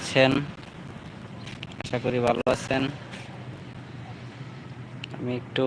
আছেন? আশা করি ভালো আছেন। আমি একটু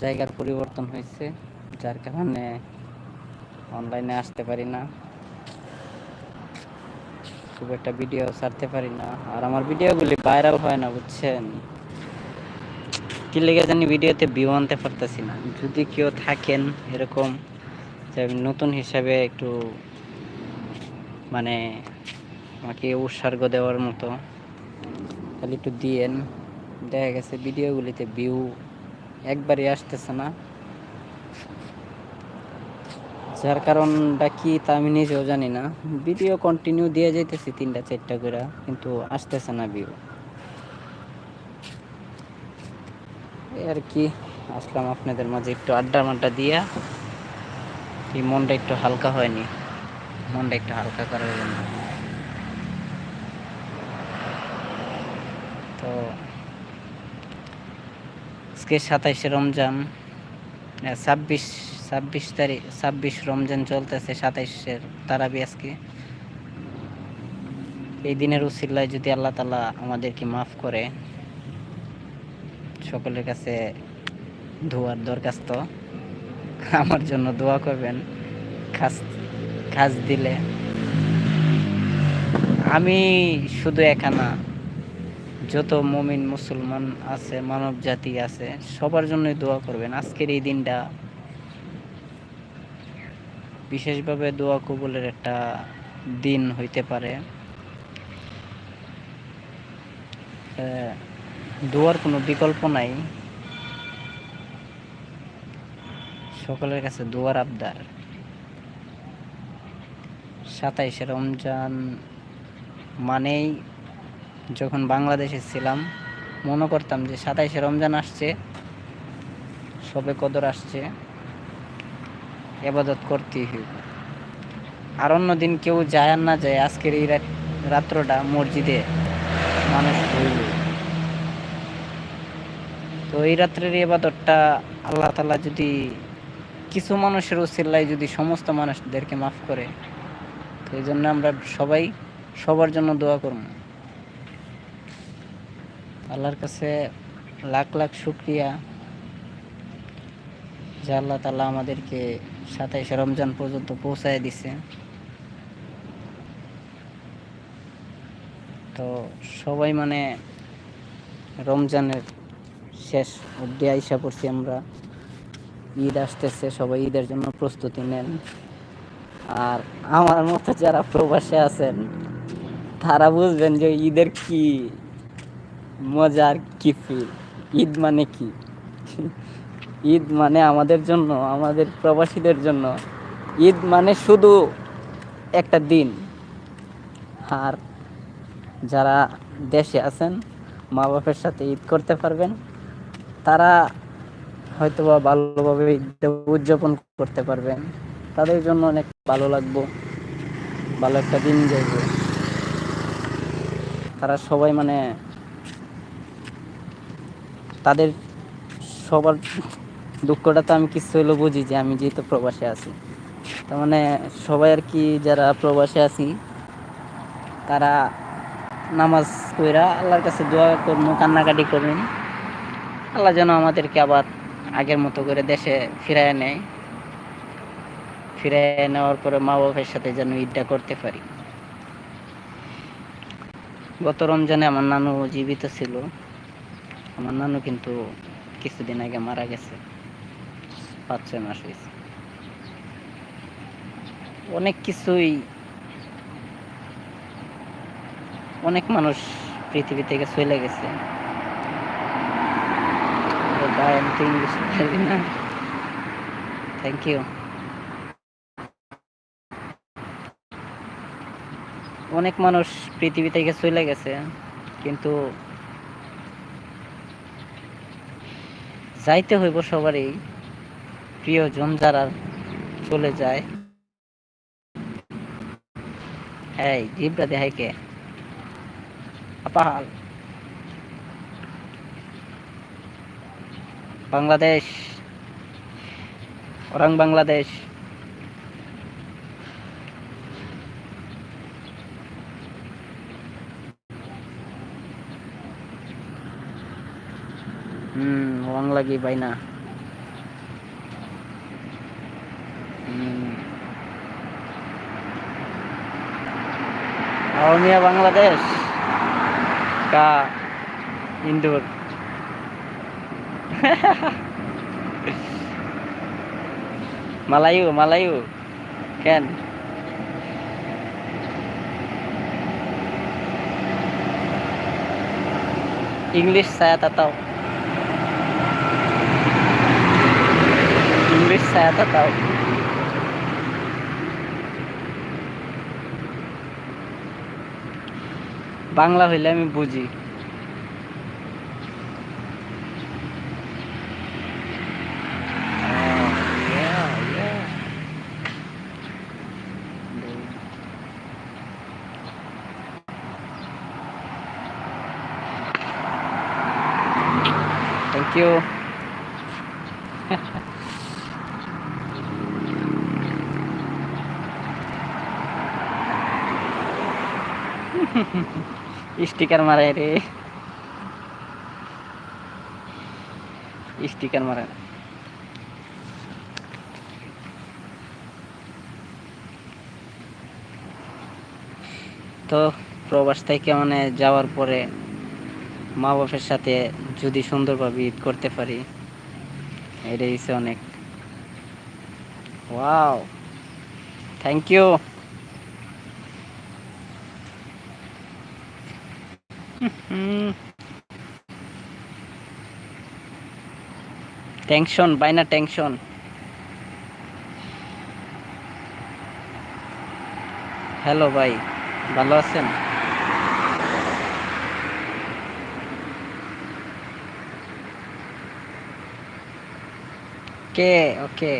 জায়গার পরিবর্তন হয়েছে, যার কারণে অনলাইনে আসতে পারি না। খুব একটা ভিডিও ছাড়তে পারি না। আর আমার ভিডিওগুলি ভাইরাল হয় না, বুঝছেন? কি লেগে জানি ভিডিওতে ভিউ আনতে পারতেছি না। যদি কেউ থাকেন এরকম নতুন হিসাবে একটু মানে আমাকে উৎসর্গ দেওয়ার মতো। তাহলে একটু দিয়েন। দেখা গেছে ভিডিওগুলিতে ভিউ একবারই আসতেছে না। যার কারণটা কি তা আমি নিজেও জানি না। ভিডিও কন্টিনিউ দিয়ে যাইতেছি তিনটা, চারটা করে, কিন্তু আসতেছে না ভিউ আর কি, আসলাম আপনাদের মাঝে একটু আড্ডা মাড্ডা দিয়া। এই মনটা একটু হালকা হয়নি। মনটা একটু হালকা করার জন্য। তো, আজকে সাতাইশে রমজান ছাব্বিশ ছাব্বিশ তারিখ, ছাব্বিশ রমজান চলতেছে, সাতাইশের তারাবি আজকে। এই দিনের উসিল্লায় যদি আল্লাহ তালা আমাদেরকে মাফ করে, সকলের কাছে ধোয়ার দরখাস্ত, আমার জন্য দোয়া করবেন। খাস খাস দিলে। আমি শুধু একা না, যত মমিন মুসলমান আছে, মানব জাতি আছে, সবার জন্যই দোয়া করবেন। আজকের এই দিনটা বিশেষভাবে দোয়া কবুলের একটা দিন হইতে পারে। দোয়ার কোনো বিকল্প নাই। সকলের কাছে দোয়ার আবদার। সাতাইশে রমজান মানেই যখন বাংলাদেশে ছিলাম, মনে করতাম যে সাতাইশে রমজান আসছে, সবে কদর আসছে, এবাদত করতেই হইব। আর অন্য দিন কেউ যায় আর না যায়, আজকের এই রাত- রাত্রটা মসজিদে মানুষ হইব তো এই রাত্রের এবাদতটা আল্লাহ তালা যদি কিছু মানুষের উসিল্লায় যদি সমস্ত মানুষদেরকে মাফ করে এই জন্য আমরা সবাই সবার জন্য দোয়া করব। আল্লাহর কাছে লাখ লাখ শুক্রিয়া যে আল্লাহ তালা আমাদেরকে সাতাইশে রমজান পর্যন্ত পৌঁছায় দিছে। তো সবাই মানে রমজানের শেষ অব্দি আইসা পড়ছি আমরা। ঈদ আসতেছে, সবাই ঈদের জন্য প্রস্তুতি নেন। আর আমার মতো যারা প্রবাসে আছেন, তারা বুঝবেন যে ঈদের কি মজার, কি ফিল ঈদ মানে কি? ঈদ মানে আমাদের জন্য, আমাদের প্রবাসীদের জন্য। ঈদ মানে শুধু একটা দিন। আর যারা দেশে আছেন মা বাপের সাথে ঈদ করতে পারবেন, তারা হয়তোবা ভালোভাবে ঈদটা উদযাপন করতে পারবেন। তাদের জন্য অনেক ভালো লাগবো। ভালো একটা দিন যাইব। তারা সবাই মানে তাদের সবার দুঃখটা তো আমি কিছু হইলেও বুঝি যে আমি যেহেতু প্রবাসে আছি। তার মানে সবাই আর কি যারা প্রবাসে আছি, তারা নামাজ কইরা আল্লাহর কাছে দোয়া করব, কান্নাকাটি করবেন আল্লাহ যেন আমাদেরকে আবার আগের মতো করে দেশে ফিরায় নেয়। ফিরায় নেওয়ার পরে মা বাবার সাথে যেন ঈদটা করতে পারি। গত রমজানে আমার নানু জীবিত ছিল। আমার নানু কিন্তু কিছুদিন আগে মারা গেছে। পাঁচ, ছয় মাস হয়েছে। অনেক কিছুই অনেক মানুষ পৃথিবী থেকে চলে গেছে। থ্যাংক ইউ অনেক মানুষ পৃথিবী থেকে চলে গেছে, কিন্তু যাইতে হইব সবারই, প্রিয়জন যারা চলে যায়। এই, জিবরা দেখাই কে? আপাহাল। Bangladesh. Orang Bangladesh. Hmm, orang lagi baina. Hmm. Awalnya guys. Ka Indur. Malayu, Malayu. Ken. English saya tak tahu. English saya tak tahu. Bangla হইলে আমি বুঝি Oh, yeah, yeah. Thank you. Sticker মারে রে। স্টিকার মারে তো প্রবাস থেকে মানে যাওয়ার পরে মা বাপের সাথে যদি সুন্দরভাবে ঈদ করতে পারি, এটাই অনেক। ওয়াও থ্যাংক ইউ টেনশন বাইনা টেনশন। হ্যালো ভাই ভালো আছেন? কে? Okay.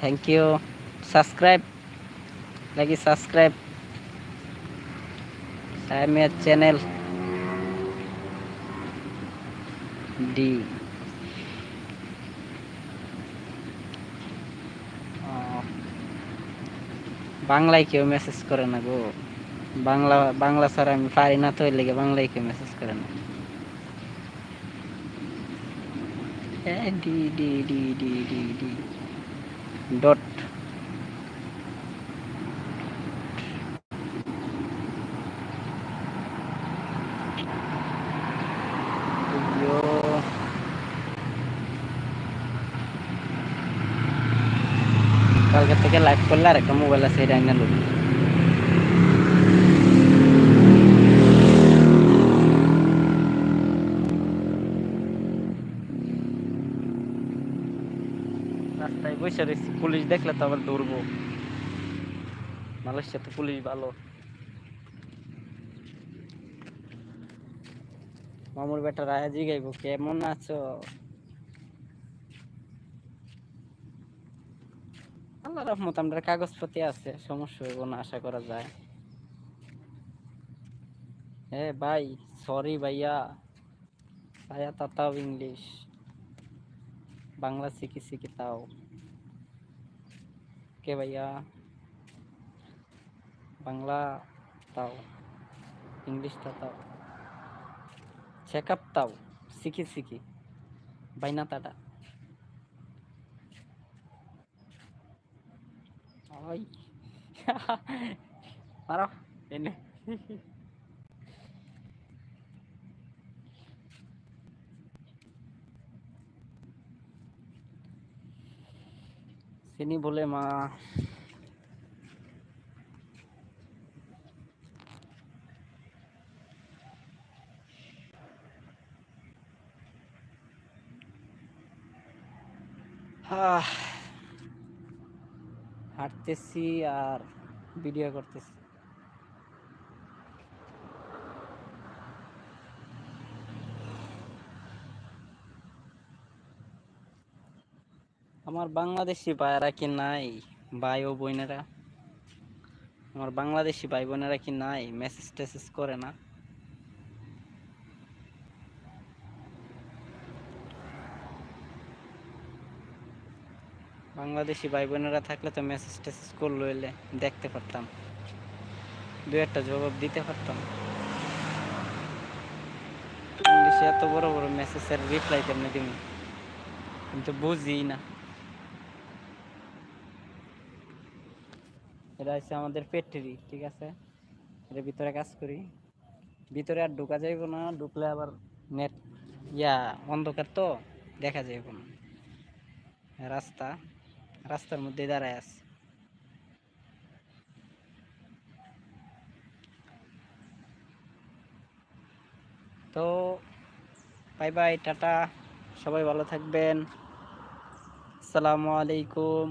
Thank you subscribe saya punya channel. Di Oh. বাংলায় কেউ মেসেজ করে না গো। বাংলা বাংলা ছাড়া আমি পারি না তো, এর লেগে বাংলায় কেউ মেসেজ করে না। D D D D D D dot. কালকে থেকে লাইভ করলে আর একটা মোবাইল আছে এটা আইনা রাস্তায় বসে রয়েছি, পুলিশ দেখলে তো আবার দৌড়বো মালয়েশিয়া তো পুলিশ ভালো। মামুর বেটা রায়া জিগাইব কেমন আছো? আল্লাহ রহমত আমরা কাগজপত্র আছে, সমস্যা হইব না, আশা করা যায়। এ ভাই সরি ভাইয়া। ভাইয়া তাতাও ইংলিশ বাংলা শিখি শিখি তাও কে ভাইয়া বাংলা তাও ইংলিশটা তাও চেকআপ তাও শিখি শিখি বাইনা তাটা ওই মারো এনে চিনি বলে মা। হাঁটতেছি আর ভিডিও করতেছি। আমার বাংলাদেশি ভাইয়েরা কি নাই? ভাই ও বোনেরা? আমার বাংলাদেশি ভাই বোনেরা কি নাই? মেসেজ টেসেজ করে না। বাংলাদেশি ভাই বোনেরা থাকলে তো মেসেজ টেসেজ করল এলে দেখতে পারতাম। দু একটা জবাব দিতে পারতাম। ইংলিশে এত বড় বড় মেসেজের রিপ্লাই কেমনে দিবি কিন্তু বুঝি না। এটা হচ্ছে আমাদের পেট্রি ঠিক আছে? এর ভিতরে কাজ করি। ভিতরে আর ঢোকা যাইব না, ঢুকলে আবার নেট ইয়া অন্ধকার তো, দেখা যাইব না। রাস্তা, রাস্তার মধ্যে দাঁড়ায় আছে। তো বাই বাই টাটা। সবাই ভালো থাকবেন। আসসালামু আলাইকুম।